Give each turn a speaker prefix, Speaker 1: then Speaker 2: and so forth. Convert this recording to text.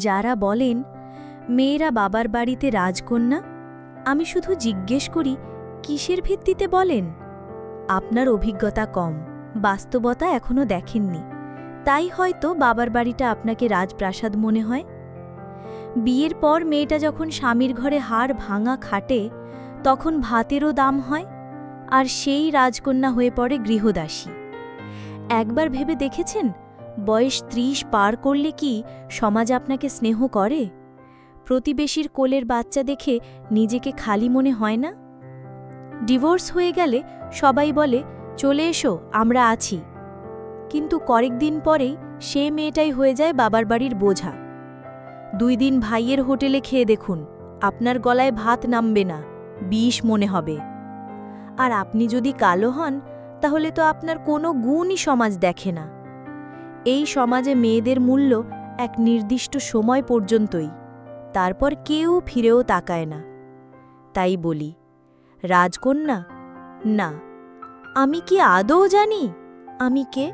Speaker 1: যারা বলেন, মেয়েরা বাবার বাড়িতে রাজকন্যা? আমি শুধু জিজ্ঞেস করি, কিসের ভিত্তিতে বলেন? আপনার অভিজ্ঞতা কম, বাস্তবতা এখনও দেখেননি। তাই হয়তো বাবার বাড়িটা আপনাকে রাজপ্রাসাদ মনে হয়। বিয়ের পর মেয়েটা যখন স্বামীর ঘরে হাড় ভাঙা খাটে, তখন ভাতেরও দাম হয়, আর সেই রাজকন্যা হয়ে পড়ে গৃহদাসী। একবার ভেবে দেখেছেন? বয়স ত্রিশ পার করলে কি সমাজ আপনাকে স্নেহ করে? প্রতিবেশীর কোলের বাচ্চা দেখে নিজেকে খালি মনে হয় না? ডিভোর্স হয়ে গেলে সবাই বলে, চলে এসো, আমরা আছি। কিন্তু কয়েকদিন পরেই সে মেয়েটাই হয়ে যায় বাবার বাড়ির বোঝা। দুই দিন ভাইয়ের হোটেলে খেয়ে দেখুন, আপনার গলায় ভাত নামবে না, বিষ মনে হবে। আর আপনি যদি কালো হন, তাহলে তো আপনার কোনো গুণই সমাজ দেখে না। এই সমাজে মেয়েদের মূল্য এক নির্দিষ্ট সময় পর্যন্তই। তারপর কেউ ফিরেও তাকায় না। তাই বলি, রাজকন্যা, না, আমি কি আদৌ জানি? আমি কে?